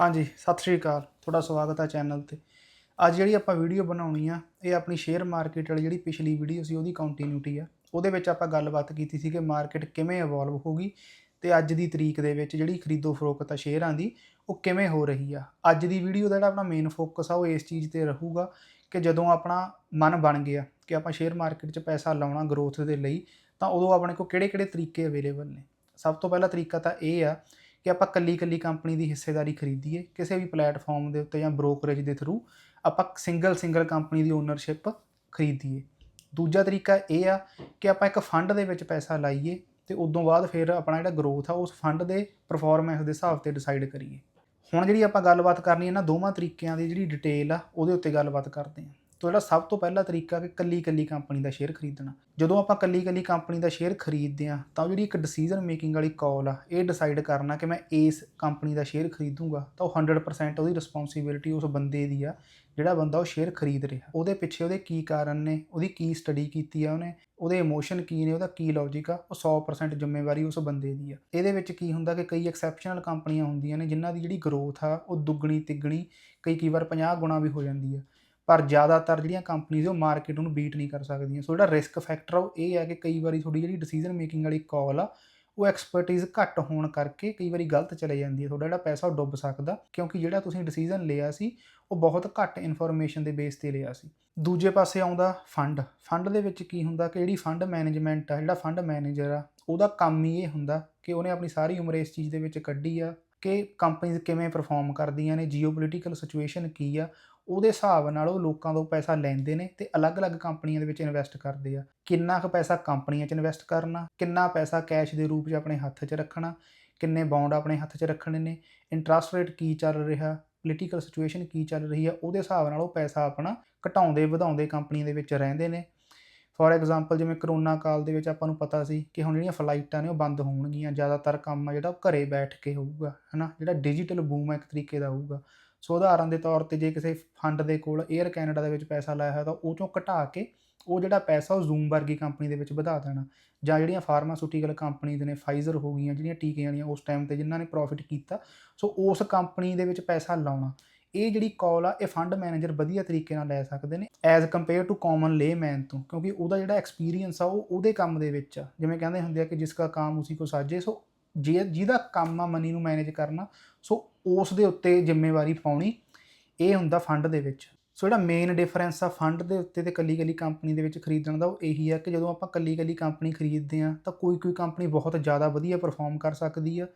ਹਾਂਜੀ, ਸਤਿ ਸ਼੍ਰੀ ਅਕਾਲ। ਤੁਹਾਡਾ ਸਵਾਗਤ ਹੈ ਚੈਨਲ ਤੇ। ਅੱਜ ਜਿਹੜੀ ਆਪਾਂ ਵੀਡੀਓ ਬਣਾਉਣੀ ਆ, ਇਹ ਆਪਣੀ ਸ਼ੇਅਰ ਮਾਰਕੀਟ ਵਾਲੀ ਜਿਹੜੀ ਪਿਛਲੀ ਵੀਡੀਓ ਸੀ, ਉਹਦੀ ਕੰਟੀਨਿਊਟੀ ਆ। ਉਹਦੇ ਵਿੱਚ ਆਪਾਂ ਗੱਲਬਾਤ ਕੀਤੀ ਸੀ ਕਿ ਮਾਰਕੀਟ ਕਿਵੇਂ ਇਵੋਲਵ ਹੋਊਗੀ ਤੇ ਅੱਜ ਦੀ ਤਰੀਕ ਦੇ ਵਿੱਚ ਜਿਹੜੀ ਖਰੀਦੋ ਫਰੋਖਤ ਆ ਸ਼ੇਅਰਾਂ ਦੀ, ਉਹ ਕਿਵੇਂ ਹੋ ਰਹੀ ਆ। ਅੱਜ ਦੀ ਵੀਡੀਓ ਦਾ ਜਿਹੜਾ ਆਪਣਾ ਮੇਨ ਫੋਕਸ ਆ, ਉਹ ਇਸ ਚੀਜ਼ ਤੇ ਰਹੂਗਾ ਕਿ ਜਦੋਂ ਆਪਣਾ ਮਨ ਬਣ ਗਿਆ ਕਿ ਆਪਾਂ ਸ਼ੇਅਰ ਮਾਰਕੀਟ 'ਚ ਪੈਸਾ ਲਾਉਣਾ ਗਰੋਥ ਦੇ ਲਈ, ਤਾਂ ਉਦੋਂ ਆਪਣੇ ਕੋਲ ਕਿਹੜੇ-ਕਿਹੜੇ ਤਰੀਕੇ ਅਵੇਲੇਬਲ ਨੇ। ਸਭ ਤੋਂ ਪਹਿਲਾ ਤਰੀਕਾ ਤਾਂ ਇਹ ਆ ਕਿ ਆਪਾਂ ਕੱਲੀ ਕੱਲੀ ਕੰਪਨੀ ਦੀ ਹਿੱਸੇਦਾਰੀ ਖਰੀਦੀਏ, ਕਿਸੇ ਵੀ ਪਲੇਟਫਾਰਮ ਦੇ ਉੱਤੇ ਜਾਂ ਬ੍ਰੋਕਰੇਜ ਦੇ ਥਰੂ ਆਪਾਂ ਸਿੰਗਲ ਸਿੰਗਲ ਕੰਪਨੀ ਦੀ ਓਨਰਸ਼ਿਪ ਖਰੀਦੀਏ। ਦੂਜਾ ਤਰੀਕਾ ਇਹ ਆ ਕਿ ਆਪਾਂ ਇੱਕ ਫੰਡ ਦੇ ਵਿੱਚ ਪੈਸਾ ਲਾਈਏ ਤੇ ਉਦੋਂ ਬਾਅਦ ਫਿਰ ਆਪਣਾ ਜਿਹੜਾ ਗਰੋਥ ਆ, ਉਸ ਫੰਡ ਦੇ ਪਰਫਾਰਮੈਂਸ ਦੇ ਹਿਸਾਬ ਤੇ ਡਿਸਾਈਡ ਕਰੀਏ। ਹੁਣ ਜਿਹੜੀ ਆਪਾਂ ਗੱਲਬਾਤ ਕਰਨੀ ਹੈ ਨਾ, ਦੋਵਾਂ ਤਰੀਕਿਆਂ ਦੀ ਜਿਹੜੀ ਡਿਟੇਲ ਆ, ਉਹਦੇ ਉੱਤੇ ਗੱਲਬਾਤ ਕਰਦੇ ਹਾਂ। ਤੋਂ ਜਿਹੜਾ ਸਭ ਤੋਂ ਪਹਿਲਾ ਤਰੀਕਾ ਕਿ ਕੱਲੀ ਕੱਲੀ ਕੰਪਨੀ ਦਾ ਸ਼ੇਅਰ ਖਰੀਦਣਾ। ਜਦੋਂ ਆਪਾਂ ਕੱਲੀ ਕੱਲੀ ਕੰਪਨੀ ਦਾ ਸ਼ੇਅਰ ਖਰੀਦਦੇ ਆ ਤਾਂ ਉਹ ਜਿਹੜੀ ਇੱਕ ਡਿਸੀਜਨ ਮੇਕਿੰਗ ਵਾਲੀ ਕਾਲ ਆ, ਇਹ ਡਿਸਾਈਡ ਕਰਨਾ ਕਿ ਮੈਂ ਇਸ ਕੰਪਨੀ ਦਾ ਸ਼ੇਅਰ ਖਰੀਦੂੰਗਾ, ਤਾਂ ਉਹ 100% ਉਹਦੀ ਰਿਸਪੌਂਸਿਬਿਲਟੀ ਉਸ ਬੰਦੇ ਦੀ ਆ, ਜਿਹੜਾ ਬੰਦਾ ਉਹ ਸ਼ੇਅਰ ਖਰੀਦ ਰਿਹਾ। ਉਹਦੇ ਪਿੱਛੇ ਉਹਦੇ ਕੀ ਕਾਰਨ ਨੇ, ਉਹਦੀ ਕੀ ਸਟੱਡੀ ਕੀਤੀ ਆ ਉਹਨੇ, ਉਹਦੇ ਇਮੋਸ਼ਨ ਕੀ ਨੇ, ਉਹਦਾ ਕੀ ਲੌਜੀਕ ਆ, ਉਹ 100% ਜ਼ਿੰਮੇਵਾਰੀ ਉਸ ਬੰਦੇ ਦੀ ਆ। ਇਹਦੇ ਵਿੱਚ ਕੀ ਹੁੰਦਾ ਕਿ ਕਈ ਐਕਸੈਪਸ਼ਨਲ ਕੰਪਨੀਆਂ ਹੁੰਦੀਆਂ ਨੇ, ਜਿਨ੍ਹਾਂ ਦੀ ਜਿਹੜੀ ਗਰੋਥ ਆ, ਉਹ ਦੁੱਗਣੀ ਤਿੱਗਣੀ ਕਈ ਕਈ ਵਾਰ 50 ਗੁਣਾ ਵੀ ਹੋ ਜਾਂਦੀ ਆ। ਪਰ ਜ਼ਿਆਦਾਤਰ ਜਿਹੜੀਆਂ ਕੰਪਨੀਆਂ ਉਹ ਮਾਰਕੀਟ ਨੂੰ ਬੀਟ ਨਹੀਂ ਕਰ ਸਕਦੀਆਂ। ਸੋ ਜਿਹੜਾ ਰਿਸਕ ਫੈਕਟਰ ਆ, ਉਹ ਇਹ ਹੈ ਕਿ ਕਈ ਵਾਰੀ ਤੁਹਾਡੀ ਜਿਹੜੀ ਡਿਸੀਜਨ ਮੇਕਿੰਗ ਵਾਲੀ ਕਾਲ ਆ, ਉਹ ਐਕਸਪਰਟਿਜ਼ ਘੱਟ ਹੋਣ ਕਰਕੇ ਕਈ ਵਾਰੀ ਗਲਤ ਚਲੇ ਜਾਂਦੀ ਹੈ। ਤੁਹਾਡਾ ਜਿਹੜਾ ਪੈਸਾ, ਉਹ ਡੁੱਬ ਸਕਦਾ ਕਿਉਂਕਿ ਜਿਹੜਾ ਤੁਸੀਂ ਡਿਸੀਜਨ ਲਿਆ ਸੀ, ਉਹ ਬਹੁਤ ਘੱਟ ਇਨਫੋਰਮੇਸ਼ਨ ਦੇ ਬੇਸ ਤੇ ਲਿਆ ਸੀ। ਦੂਜੇ ਪਾਸੇ ਆਉਂਦਾ ਫੰਡ ਫੰਡ ਦੇ ਵਿੱਚ ਕੀ ਹੁੰਦਾ ਕਿ ਜਿਹੜੀ ਫੰਡ ਮੈਨੇਜਮੈਂਟ ਆ, ਜਿਹੜਾ ਫੰਡ ਮੈਨੇਜਰ ਆ, ਉਹਦਾ ਕੰਮ ਹੀ ਇਹ ਹੁੰਦਾ ਕਿ ਉਹਨੇ ਆਪਣੀ ਸਾਰੀ ਉਮਰ ਇਸ ਚੀਜ਼ ਦੇ ਵਿੱਚ ਕੱਢੀ ਆ ਕਿ ਕੰਪਨੀਆਂ ਕਿਵੇਂ ਪਰਫਾਰਮ ਕਰਦੀਆਂ ਨੇ ਜੀਓਪੋਲਿਟੀਕਲ ਸਿਚੁਏਸ਼ਨ ਕੀ ਆ ਉਹਦੇ ਹਿਸਾਬ ਨਾਲ ਉਹ ਲੋਕਾਂ ਤੋਂ ਪੈਸਾ ਲੈਂਦੇ ਨੇ ਤੇ ਅਲੱਗ-ਅਲੱਗ ਕੰਪਨੀਆਂ ਦੇ ਵਿੱਚ ਇਨਵੈਸਟ ਕਰਦੇ ਆ। ਕਿੰਨਾ ਕੁ ਪੈਸਾ ਕੰਪਨੀਆਂ 'ਚ ਇਨਵੈਸਟ ਕਰਨਾ, ਕਿੰਨਾ ਪੈਸਾ ਕੈਸ਼ ਦੇ ਰੂਪ 'ਚ ਆਪਣੇ ਹੱਥ 'ਚ ਰੱਖਣਾ, ਕਿੰਨੇ ਬੌਂਡ ਆਪਣੇ ਹੱਥ 'ਚ ਰੱਖਣੇ ਨੇ ਇੰਟਰਸਟ ਰੇਟ ਕੀ ਚੱਲ ਰਿਹਾ ਪੋਲੀਟੀਕਲ ਸਿਚੁਏਸ਼ਨ ਕੀ ਚੱਲ ਰਹੀ ਆ, ਉਹਦੇ ਹਿਸਾਬ ਨਾਲ ਉਹ ਪੈਸਾ ਆਪਣਾ ਘਟਾਉਂਦੇ ਵਧਾਉਂਦੇ ਕੰਪਨੀਆਂ ਦੇ ਵਿੱਚ ਰਹਿੰਦੇ ਨੇ। ਫੋਰ ਐਗਜ਼ਾਮਪਲ ਜਿਵੇਂ ਕਰੋਨਾ ਕਾਲ ਦੇ ਵਿੱਚ ਆਪਾਂ ਨੂੰ ਪਤਾ ਸੀ ਕਿ ਹੁਣ ਜਿਹੜੀਆਂ ਫਲਾਈਟਾਂ ਨੇ ਉਹ ਬੰਦ ਹੋਣਗੀਆਂ, ਜ਼ਿਆਦਾਤਰ ਕੰਮ ਆ ਜਿਹੜਾ ਉਹ ਘਰੇ ਬੈਠ ਕੇ ਹੋਊਗਾ, ਹਨਾ, ਜਿਹੜਾ ਡਿਜੀਟਲ ਬੂਮ ਹੈ ਇੱਕ ਤਰੀਕੇ ਦਾ ਹੋਊਗਾ। ਸੋ ਉਦਾਹਰਨ ਦੇ ਤੌਰ ਤੇ ਜੇ ਕਿਸੇ ਫੰਡ ਦੇ ਕੋਲ 에ਅਰ ਕੈਨੇਡਾ ਦੇ ਵਿੱਚ ਪੈਸਾ ਲਾਇਆ ਹੋਇਆ ਤਾਂ ਉਹ ਚੋਂ ਘਟਾ ਕੇ ਉਹ ਜਿਹੜਾ ਪੈਸਾ ਉਹ ਜ਼ੂਮ ਵਰਗੀ ਕੰਪਨੀ ਦੇ ਵਿੱਚ ਵਧਾ ਦੇਣਾ। ਜਾਂ ਜਿਹੜੀਆਂ ਫਾਰਮਾਸਿਊਟੀਕਲ ਕੰਪਨੀਜ਼ ਨੇ ਫਾਈਜ਼ਰ ਹੋ ਗਈਆਂ, ਜਿਹੜੀਆਂ ਟੀਕੇ ਵਾਲੀਆਂ ਉਸ ਟਾਈਮ ਤੇ ਜਿਨ੍ਹਾਂ ਨੇ ਪ੍ਰੋਫਿਟ ਕੀਤਾ, ਸੋ ਉਸ ਕੰਪਨੀ ਦੇ ਵਿੱਚ ਪੈਸਾ ਲਾਉਣਾ। ਇਹ ਜਿਹੜੀ ਕਾਲ ਆ, ਇਹ ਫੰਡ ਮੈਨੇਜਰ ਵਧੀਆ ਤਰੀਕੇ ਨਾਲ ਲੈ ਸਕਦੇ ਨੇ as compare to common layman ਤੋਂ, ਕਿਉਂਕਿ ਉਹਦਾ ਜਿਹੜਾ ਐਕਸਪੀਰੀਅੰਸ ਆ, ਉਹ ਉਹਦੇ ਕੰਮ ਦੇ ਵਿੱਚ ਆ। ਜਿਵੇਂ ਕਹਿੰਦੇ ਹੁੰਦੇ ਆ ਕਿ ਜਿਸ ਦਾ ਕੰਮ ਉਸੇ ਕੋ ਸਾਜੇ, ਸੋ ਜੇ ਜਿਹਦਾ ਕੰਮ ਆ ਮਨੀ ਨੂੰ ਮੈਨੇਜ ਕਰਨਾ, ਸੋ ਉਸ ਦੇ ਉੱਤੇ ਜ਼ਿੰਮੇਵਾਰੀ ਪਾਉਣੀ, ਇਹ ਹੁੰਦਾ ਫੰਡ ਦੇ ਵਿੱਚ। ਸੋ ਜਿਹੜਾ ਮੇਨ ਡਿਫਰੈਂਸ ਆ ਫੰਡ ਦੇ ਉੱਤੇ ਤੇ ਕੱਲੀ ਕੱਲੀ ਕੰਪਨੀ ਦੇ ਵਿੱਚ ਖਰੀਦਣ ਦਾ, ਉਹ ਇਹੀ ਆ ਕਿ ਜਦੋਂ ਆਪਾਂ ਕੱਲੀ ਕੱਲੀ ਕੰਪਨੀ ਖਰੀਦਦੇ ਆ ਤਾਂ ਕੋਈ ਕੋਈ ਕੰਪਨੀ ਬਹੁਤ ਜ਼ਿਆਦਾ ਵਧੀਆ ਪਰਫਾਰਮ ਕਰ ਸਕਦੀ ਆ,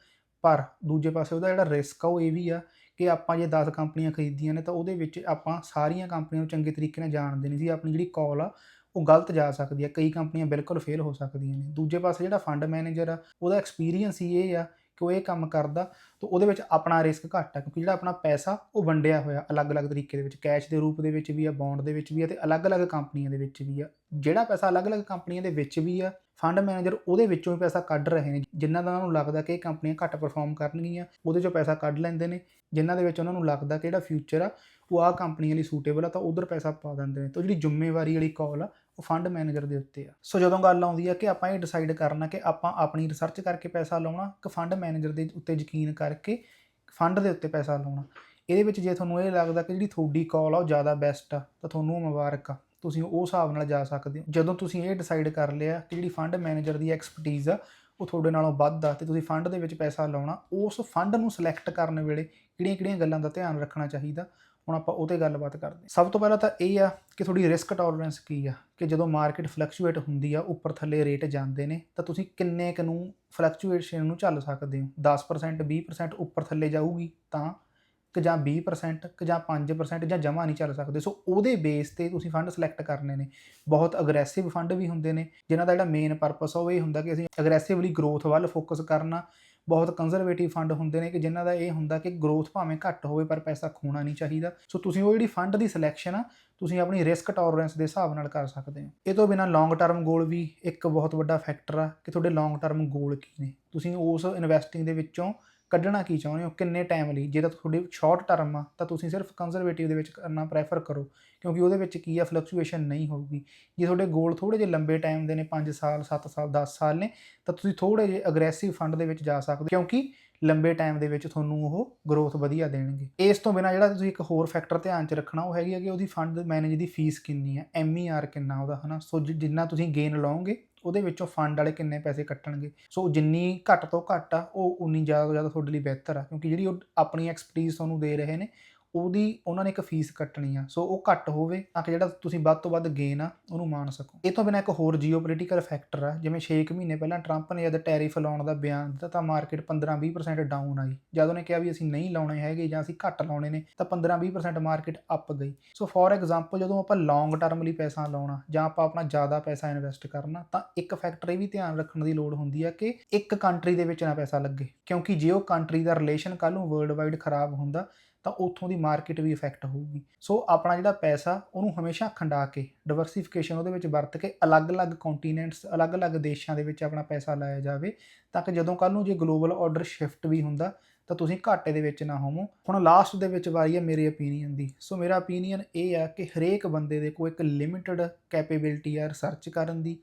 ਪਰ ਦੂਜੇ ਪਾਸੇ ਉਹਦਾ ਜਿਹੜਾ ਰਿਸਕ ਆ, ਉਹ ਇਹ ਵੀ ਆ ਕਿ ਆਪਾਂ ਜੇ 10 ਕੰਪਨੀਆਂ ਖਰੀਦੀਆਂ ਨੇ, ਤਾਂ ਉਹਦੇ ਵਿੱਚ ਆਪਾਂ ਸਾਰੀਆਂ ਕੰਪਨੀਆਂ ਨੂੰ ਚੰਗੇ ਤਰੀਕੇ ਨਾਲ ਜਾਣਦੇ ਨਹੀਂ ਸੀ। ਆਪਣੀ ਜਿਹੜੀ ਕਾਲ ਆ, ਉਹ ਗਲਤ ਜਾ ਸਕਦੀ ਹੈ ਕਈ ਕੰਪਨੀਆਂ ਬਿਲਕੁਲ ਫੇਲ ਹੋ ਸਕਦੀਆਂ ਨੇ। ਦੂਜੇ ਪਾਸੇ ਜਿਹੜਾ ਫੰਡ ਮੈਨੇਜਰ ਆ, ਉਹਦਾ ਐਕਸਪੀਰੀਅੰਸ ਹੀ ਇਹ ਆ ਕਿ ਉਹ ਇਹ ਕੰਮ ਕਰਦਾ, ਤਾਂ ਉਹਦੇ ਵਿੱਚ ਆਪਣਾ ਰਿਸਕ ਘੱਟ ਆ, ਕਿਉਂਕਿ ਜਿਹੜਾ ਆਪਣਾ ਪੈਸਾ ਉਹ ਵੰਡਿਆ ਹੋਇਆ ਅਲੱਗ-ਅਲੱਗ ਤਰੀਕੇ ਦੇ ਵਿੱਚ ਕੈਸ਼ ਦੇ ਰੂਪ ਦੇ ਵਿੱਚ ਵੀ ਆ ਬੌਂਡ ਦੇ ਵਿੱਚ ਵੀ ਆ ਤੇ ਅਲੱਗ-ਅਲੱਗ ਕੰਪਨੀਆਂ ਦੇ ਵਿੱਚ ਵੀ ਆ। ਜਿਹੜਾ ਪੈਸਾ ਅਲੱਗ-ਅਲੱਗ ਕੰਪਨੀਆਂ ਦੇ ਵਿੱਚ ਵੀ ਆ ਫੰਡ ਮੈਨੇਜਰ ਉਹਦੇ ਵਿੱਚੋਂ ਹੀ ਪੈਸਾ ਕੱਢ ਰਹੇ ਨੇ, ਜਿਨ੍ਹਾਂ ਦਾ ਉਹਨਾਂ ਨੂੰ ਲੱਗਦਾ ਕਿ ਇਹ ਕੰਪਨੀਆਂ ਘੱਟ ਪਰਫਾਰਮ ਕਰਨਗੀਆਂ, ਉਹਦੇ ਚੋਂ ਪੈਸਾ ਕੱਢ ਲੈਂਦੇ ਨੇ, ਜਿਨ੍ਹਾਂ ਦੇ ਵਿੱਚ ਉਹਨਾਂ ਨੂੰ ਲੱਗਦਾ ਕਿ ਜਿਹੜਾ ਫਿਊਚਰ ਆ, ਉਹ ਆ ਕੰਪਨੀਆਂ ਲਈ ਸੂਟੇਬਲ ਆ, ਤਾਂ ਉਧਰ ਪੈਸਾ ਪਾ ਦਿੰਦੇ ਨੇ। ਤਾਂ ਜਿਹੜੀ ਜ਼ਿੰਮੇਵਾਰੀ ਵਾਲੀ ਕਾਲ ਆ ਉਹ ਫੰਡ ਮੈਨੇਜਰ ਦੇ ਉੱਤੇ ਆ। ਸੋ ਜਦੋਂ ਗੱਲ ਆਉਂਦੀ ਆ ਕਿ ਆਪਾਂ ਇਹ ਡਿਸਾਈਡ ਕਰਨਾ ਕਿ ਆਪਾਂ ਆਪਣੀ ਰਿਸਰਚ ਕਰਕੇ ਪੈਸਾ ਲਾਉਣਾ ਕਿ ਫੰਡ ਮੈਨੇਜਰ ਦੇ ਉੱਤੇ ਯਕੀਨ ਕਰਕੇ ਫੰਡ ਦੇ ਉੱਤੇ ਪੈਸਾ ਲਾਉਣਾ। ਇਹਦੇ ਵਿੱਚ ਜੇ ਤੁਹਾਨੂੰ ਇਹ ਲੱਗਦਾ ਕਿ ਜਿਹੜੀ ਤੁਹਾਡੀ ਕਾਲ ਆ ਉਹ ਜ਼ਿਆਦਾ ਬੈਸਟ ਆ, ਤਾਂ ਤੁਹਾਨੂੰ ਮੁਬਾਰਕ ਆ। ਤੁਸੀਂ ਉਹ ਹਿਸਾਬ ਨਾਲ ਜਾ ਸਕਦੇ ਹੋ। ਜਦੋਂ ਤੁਸੀਂ ਇਹ ਡਿਸਾਈਡ ਕਰ ਲਿਆ ਕਿ ਜਿਹੜੀ ਫੰਡ ਮੈਨੇਜਰ ਦੀ ਐਕਸਪਰਟੀਜ਼ ਆ ਉਹ ਤੁਹਾਡੇ ਨਾਲੋਂ ਵੱਧ ਆ ਤੇ ਤੁਸੀਂ ਫੰਡ ਦੇ ਵਿੱਚ ਪੈਸਾ ਲਾਉਣਾ, ਉਸ ਫੰਡ ਨੂੰ ਸਿਲੈਕਟ ਕਰਨ ਵੇਲੇ ਕਿਹੜੀਆਂ-ਕਿਹੜੀਆਂ ਗੱਲਾਂ ਦਾ ਧਿਆਨ ਰੱਖਣਾ ਚਾਹੀਦਾ? ਹੁਣ ਆਪਾਂ ਉਹ 'ਤੇ ਗੱਲਬਾਤ ਕਰਦੇ ਸਭ ਤੋਂ ਪਹਿਲਾਂ ਤਾਂ ਇਹ ਆ ਕਿ ਤੁਹਾਡੀ ਰਿਸਕ ਟੋਲਰੈਂਸ ਕੀ ਆ? ਕਿ ਜਦੋਂ ਮਾਰਕੀਟ ਫਲਕਚੁਏਟ ਹੁੰਦੀ ਆ, ਉੱਪਰ ਥੱਲੇ ਰੇਟ ਜਾਂਦੇ ਨੇ, ਤਾਂ ਤੁਸੀਂ ਕਿੰਨੇ ਕੁ ਨੂੰ ਫਲਕਚੁਏਸ਼ਨ ਨੂੰ ਝੱਲ ਸਕਦੇ ਹੋ? 10% 20% ਉੱਪਰ ਥੱਲੇ ਜਾਊਗੀ ਤਾਂ ਕਿ ਜਾਂ 20% ਕਿ ਜਾਂ 5% ਜਾਂ ਜਮਾ ਨਹੀਂ ਚੱਲ ਸਕਦੇ। ਸੋ ਉਹਦੇ ਬੇਸ ਤੇ ਤੁਸੀਂ ਫੰਡ ਸਿਲੈਕਟ ਕਰਨੇ ਨੇ। ਬਹੁਤ ਅਗਰੈਸਿਵ ਫੰਡ ਵੀ ਹੁੰਦੇ ਨੇ, ਜਿਨ੍ਹਾਂ ਦਾ ਜਿਹੜਾ ਮੇਨ ਪਰਪਸ ਆ, ਉਹ ਇਹ ਹੁੰਦਾ ਕਿ ਅਸੀਂ ਅਗਰੈਸਿਵਲੀ ਗਰੋਥ ਵੱਲ ਫੋਕਸ ਕਰਨਾ। ਬਹੁਤ ਕੰਜ਼ਰਵੇਟਿਵ ਫੰਡ ਹੁੰਦੇ ਨੇ ਕਿ ਜਿਨ੍ਹਾਂ ਦਾ ਇਹ ਹੁੰਦਾ ਕਿ ਗਰੋਥ ਭਾਵੇਂ ਘੱਟ ਹੋਵੇ, ਪਰ ਪੈਸਾ ਖੋਣਾ ਨਹੀਂ ਚਾਹੀਦਾ। ਸੋ ਤੁਸੀਂ ਉਹ ਜਿਹੜੀ ਫੰਡ ਦੀ ਸਿਲੈਕਸ਼ਨ ਆ, ਤੁਸੀਂ ਆਪਣੀ ਰਿਸਕ ਟੋਲਰੈਂਸ ਦੇ ਹਿਸਾਬ ਨਾਲ ਕਰ ਸਕਦੇ ਹੋ। ਇਹ ਤੋਂ ਬਿਨਾ ਲੌਂਗ ਟਰਮ ਗੋਲ ਵੀ ਇੱਕ ਬਹੁਤ ਵੱਡਾ ਫੈਕਟਰ ਆ, ਕਿ ਤੁਹਾਡੇ ਲੌਂਗ ਟਰਮ ਗੋਲ ਕੀ ਨੇ। ਤੁਸੀਂ ਉਸ ਇਨਵੈਸਟਿੰਗ ਦੇ ਵਿੱਚੋਂ ਕੱਢਣਾ ਕੀ ਚਾਹੁੰਦੇ ਹੋ? ਕਿੰਨੇ ਟਾਈਮ ਲਈ? ਜੇ ਤਾਂ ਤੁਹਾਡੀ ਸ਼ਾਰਟ ਟਰਮ ਆ, ਤਾਂ ਤੁਸੀਂ ਸਿਰਫ ਕੰਜ਼ਰਵੇਟਿਵ ਦੇ ਵਿੱਚ ਕਰਨਾ ਪ੍ਰੈਫਰ ਕਰੋ, ਕਿਉਂਕਿ ਉਹਦੇ ਵਿੱਚ ਕੀ ਆ? ਫਲਕਚੁਏਸ਼ਨ ਨਹੀਂ ਹੋਊਗੀ। ਜੇ ਤੁਹਾਡੇ ਗੋਲ ਥੋੜੇ ਜਿਹੇ ਲੰਬੇ ਟਾਈਮ ਦੇ ਨੇ 5 ਸਾਲ 7 ਸਾਲ 10 ਸਾਲ ਨੇ, ਤਾਂ ਤੁਸੀਂ ਥੋੜੇ ਜਿਹੇ ਅਗਰੈਸਿਵ ਫੰਡ ਦੇ ਵਿੱਚ ਜਾ ਸਕਦੇ ਹੋ, ਕਿਉਂਕਿ ਲੰਬੇ ਟਾਈਮ ਦੇ ਵਿੱਚ ਤੁਹਾਨੂੰ ਉਹ ਗਰੋਥ ਵਧੀਆ ਦੇਣਗੇ। ਇਸ ਤੋਂ ਬਿਨਾ ਜਿਹੜਾ ਤੁਸੀਂ ਇੱਕ ਹੋਰ ਫੈਕਟਰ ਧਿਆਨ 'ਚ ਰੱਖਣਾ, ਉਹ ਹੈਗੀ ਹੈ ਕਿ ਉਹਦੀ ਫੰਡ ਮੈਨੇਜ ਦੀ ਫੀਸ ਕਿੰਨੀ ਹੈ ਐਮਈਆਰ ਕਿੰਨਾ ਉਹਦਾ, ਹਨਾ? ਸੋ ਜਿੰਨਾ ਤੁਸੀਂ ਗੇਨ ਲਾਓਗੇ ਉਹਦੇ ਵਿੱਚੋਂ ਫੰਡ ਵਾਲੇ ਕਿੰਨੇ ਪੈਸੇ ਕੱਟਣਗੇ? ਸੋ ਜਿੰਨੀ ਘੱਟ ਤੋਂ ਘੱਟ ਆ, ਉਹ ਉਨੀ ਜ਼ਿਆਦਾ ਤੋਂ ਜ਼ਿਆਦਾ ਤੁਹਾਡੇ ਲਈ ਬਿਹਤਰ ਆ, ਕਿਉਂਕਿ ਜਿਹੜੀ ਉਹ ਆਪਣੀ ਐਕਸਪਰਟੀਜ਼ ਤੁਹਾਨੂੰ ਦੇ ਰਹੇ ਨੇ ਉਹਦੀ ਉਹਨਾਂ ਨੇ ਇੱਕ ਫੀਸ ਕੱਟਣੀ ਆ। ਸੋ ਉਹ ਘੱਟ ਹੋਵੇ ਤਾਂ ਕਿ ਜਿਹੜਾ ਤੁਸੀਂ ਵੱਧ ਤੋਂ ਵੱਧ ਗੇਨ ਆ, ਉਹਨੂੰ ਮਾਣ ਸਕੋ। ਇਹ ਤੋਂ ਬਿਨਾਂ ਇੱਕ ਹੋਰ ਜੀਓਪੋਲਿਟੀਕਲ ਫੈਕਟਰ ਆ, ਜਿਵੇਂ 6 ਮਹੀਨੇ ਪਹਿਲਾਂ ਟਰੰਪ ਨੇ ਜਦ ਟੈਰਿਫ ਲਾਉਣ ਦਾ ਬਿਆਨ ਦਿੱਤਾ ਤਾਂ ਮਾਰਕੀਟ 15-20% ਡਾਊਨ ਆਈ। ਜਦ ਉਹਨੇ ਕਿਹਾ ਵੀ ਅਸੀਂ ਨਹੀਂ ਲਾਉਣੇ ਹੈਗੇ ਜਾਂ ਅਸੀਂ ਘੱਟ ਲਾਉਣੇ ਨੇ, ਤਾਂ 15-20% ਮਾਰਕੀਟ ਅਪ ਗਈ। ਸੋ ਫੋਰ ਐਗਜ਼ਾਮਪਲ ਜਦੋਂ ਆਪਾਂ ਲੌਂਗ ਟਰਮ ਲਈ ਪੈਸਾ ਲਾਉਣਾ ਜਾਂ ਆਪਾਂ ਆਪਣਾ ਜ਼ਿਆਦਾ ਪੈਸਾ ਇਨਵੈਸਟ ਕਰਨਾ, ਤਾਂ ਇੱਕ ਫੈਕਟਰ ਇਹ ਵੀ ਧਿਆਨ ਰੱਖਣ ਦੀ ਲੋੜ ਹੁੰਦੀ ਆ ਕਿ ਇੱਕ ਕੰਟਰੀ ਦੇ ਵਿੱਚ ਨਾ ਪੈਸਾ ਲੱਗੇ। ਕਿਉਂਕਿ ਜੇ ਉਹ ਕੰਟਰੀ ਦਾ ਰਿਲੇਸ਼ਨ ਕੱਲ ਨੂੰ ਵਰਲਡ ਵਾਈਡ ਖਰਾਬ ਹੁੰਦਾ ਤਾਂ ਉੱਥੋਂ ਦੀ ਮਾਰਕੀਟ ਵੀ ਇਫੈਕਟ ਹੋਊਗੀ। ਸੋ ਆਪਣਾ ਜਿਹੜਾ ਪੈਸਾ, ਉਹਨੂੰ ਹਮੇਸ਼ਾ ਖੰਡਾ ਕੇ ਡਿਵਰਸਿਫਿਕੇਸ਼ਨ ਉਹਦੇ ਵਿੱਚ ਵਰਤ ਕੇ, ਅਲੱਗ-ਅਲੱਗ ਕੰਟੀਨੈਂਟਸ ਅਲੱਗ-ਅਲੱਗ ਦੇਸ਼ਾਂ ਦੇ ਵਿੱਚ ਆਪਣਾ ਪੈਸਾ ਲਾਇਆ ਜਾਵੇ, ਤਾਂ ਕਿ ਜਦੋਂ ਕੱਲ ਨੂੰ ਜੇ ਗਲੋਬਲ ਆਰਡਰ ਸ਼ਿਫਟ ਵੀ ਹੁੰਦਾ, ਤਾਂ ਤੁਸੀਂ ਘਾਟੇ ਦੇ ਵਿੱਚ ਨਾ ਹੋਵੋ। ਹੁਣ ਲਾਸਟ ਦੇ ਵਿੱਚ ਵਾਰੀ ਹੈ ਮੇਰੇ opinion ਦੀ। ਸੋ ਮੇਰਾ opinion ਇਹ ਆ ਕਿ ਹਰੇਕ ਬੰਦੇ ਦੇ ਕੋਲ ਇੱਕ ਲਿਮਿਟਿਡ ਕੈਪੇਬਿਲਿਟੀ ਆ ਰਿਸਰਚ ਕਰਨ ਦੀ।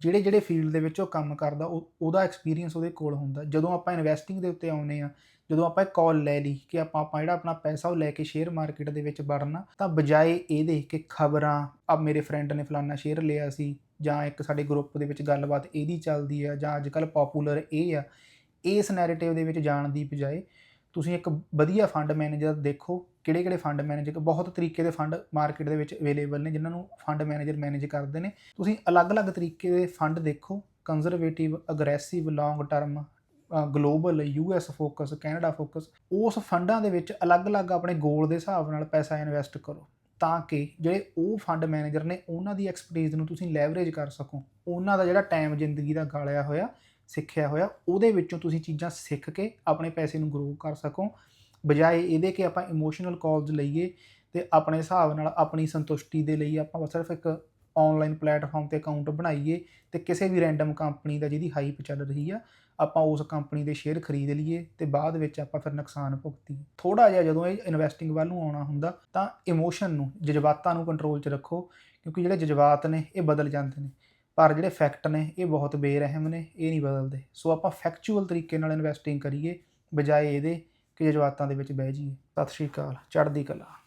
ਜਿਹੜੇ ਜਿਹੜੇ ਫੀਲਡ ਦੇ ਵਿੱਚ ਉਹ ਕੰਮ ਕਰਦਾ ਉਹਦਾ ਐਕਸਪੀਰੀਅੰਸ ਉਹਦੇ ਕੋਲ ਹੁੰਦਾ। ਜਦੋਂ ਆਪਾਂ ਇਨਵੈਸਟਿੰਗ ਦੇ ਉੱਤੇ ਆਉਨੇ ਆ ਜਦੋਂ ਆਪਾਂ ਇੱਕ ਕਾਲ ਲੈ ਲਈ ਕਿ ਆਪਾਂ ਆਪਾਂ ਜਿਹੜਾ ਆਪਣਾ ਪੈਸਾ ਉਹ ਲੈ ਕੇ ਸ਼ੇਅਰ ਮਾਰਕੀਟ ਦੇ ਵਿੱਚ ਵੜਨਾ, ਤਾਂ ਬਜਾਏ ਇਹਦੇ ਕਿ ਖਬਰਾਂ ਆ ਮੇਰੇ ਫਰੈਂਡ ਨੇ ਫਲਾਨਾ ਸ਼ੇਅਰ ਲਿਆ ਸੀ, ਜਾਂ ਇੱਕ ਸਾਡੇ ਗਰੁੱਪ ਦੇ ਵਿੱਚ ਗੱਲਬਾਤ ਇਹਦੀ ਚੱਲਦੀ ਆ, ਜਾਂ ਅੱਜ ਕੱਲ ਪਪੂਲਰ ਇਹ ਆ, ਇਸ ਨੈਰੇਟਿਵ ਦੇ ਵਿੱਚ ਜਾਣ ਦੀ ਬਜਾਏ ਤੁਸੀਂ ਇੱਕ ਵਧੀਆ ਫੰਡ ਮੈਨੇਜਰ ਦੇਖੋ ਕਿਹੜੇ ਕਿਹੜੇ ਫੰਡ ਮੈਨੇਜਰ ਬਹੁਤ ਤਰੀਕੇ ਦੇ ਫੰਡ ਮਾਰਕੀਟ ਦੇ ਵਿੱਚ ਅਵੇਲੇਬਲ ਨੇ, ਜਿਨ੍ਹਾਂ ਨੂੰ ਫੰਡ ਮੈਨੇਜਰ ਮੈਨੇਜ ਕਰਦੇ ਨੇ। ਤੁਸੀਂ ਅਲੱਗ-ਅਲੱਗ ਤਰੀਕੇ ਦੇ ਫੰਡ ਦੇਖੋ conservative aggressive long term global US focus Canada focus ਉਸ ਫੰਡਾਂ ਦੇ ਵਿੱਚ ਅਲੱਗ-ਅਲੱਗ ਆਪਣੇ ਗੋਲ ਦੇ ਹਿਸਾਬ ਨਾਲ ਪੈਸਾ ਇਨਵੈਸਟ ਕਰੋ ਤਾਂ ਕਿ ਜਿਹੜੇ ਉਹ ਫੰਡ ਮੈਨੇਜਰ ਨੇ ਉਹਨਾਂ ਦੀ ਐਕਸਪਰਟੀਜ਼ ਨੂੰ ਤੁਸੀਂ ਲੈਵਰੇਜ ਕਰ ਸਕੋ। ਉਹਨਾਂ ਦਾ ਜਿਹੜਾ ਟਾਈਮ ਜ਼ਿੰਦਗੀ ਦਾ ਗਾਲਿਆ ਹੋਇਆ, ਸਿੱਖਿਆ ਹੋਇਆ, ਉਹਦੇ ਵਿੱਚੋਂ ਤੁਸੀਂ ਚੀਜ਼ਾਂ ਸਿੱਖ ਕੇ ਆਪਣੇ ਪੈਸੇ ਨੂੰ ਗਰੋ ਕਰ ਸਕੋ। ਬਜਾਏ ਇਹਦੇ ਕਿ ਆਪਾਂ ਇਮੋਸ਼ਨਲ ਕਾਲਸ ਲਈਏ ਤੇ ਆਪਣੇ ਹਿਸਾਬ ਨਾਲ ਆਪਣੀ ਸੰਤੁਸ਼ਟੀ ਦੇ ਲਈ ਆਪਾਂ ਸਿਰਫ ਇੱਕ ਆਨਲਾਈਨ ਪਲੇਟਫਾਰਮ ਤੇ ਅਕਾਊਂਟ ਬਣਾਈਏ ਤੇ ਕਿਸੇ ਵੀ ਰੈਂਡਮ ਕੰਪਨੀ ਦਾ ਜਿਹਦੀ ਹਾਈਪ ਚੱਲ ਰਹੀ ਆ ਆਪਾਂ ਉਸ ਕੰਪਨੀ ਦੇ ਸ਼ੇਅਰ ਖਰੀਦ ਲਈਏ ਤੇ ਬਾਅਦ ਵਿੱਚ ਆਪਾਂ ਫਿਰ ਨੁਕਸਾਨ ਭੁਗਤੀਏ ਥੋੜਾ ਜਿਹਾ ਜਦੋਂ ਇਹ ਇਨਵੈਸਟਿੰਗ ਵੱਲ ਨੂੰ ਆਉਣਾ ਹੁੰਦਾ, ਤਾਂ ਇਮੋਸ਼ਨ ਨੂੰ, ਜਜ਼ਬਾਤਾਂ ਨੂੰ ਕੰਟਰੋਲ 'ਚ ਰੱਖੋ, ਕਿਉਂਕਿ ਜਿਹੜੇ ਜਜ਼ਬਾਤ ਨੇ, ਇਹ ਬਦਲ ਜਾਂਦੇ ਨੇ। ਪਰ ਜਿਹੜੇ ਫੈਕਟ ਨੇ, ਇਹ ਬਹੁਤ ਬੇਰਹਿਮ ਨੇ, ਇਹ ਨਹੀਂ ਬਦਲਦੇ। ਸੋ ਆਪਾਂ ਫੈਕਚੁਅਲ ਤਰੀਕੇ ਨਾਲ ਇਨਵੈਸਟਿੰਗ ਕਰੀਏ, ਬਜਾਏ ਇਹਦੇ ਕਿ ਜਜ਼ਬਾਤਾਂ ਦੇ ਵਿੱਚ ਬਹਿ ਜਾਈਏ। ਸਤਿ ਸ਼੍ਰੀ ਅਕਾਲ, ਚੜ੍ਹਦੀ ਕਲਾ।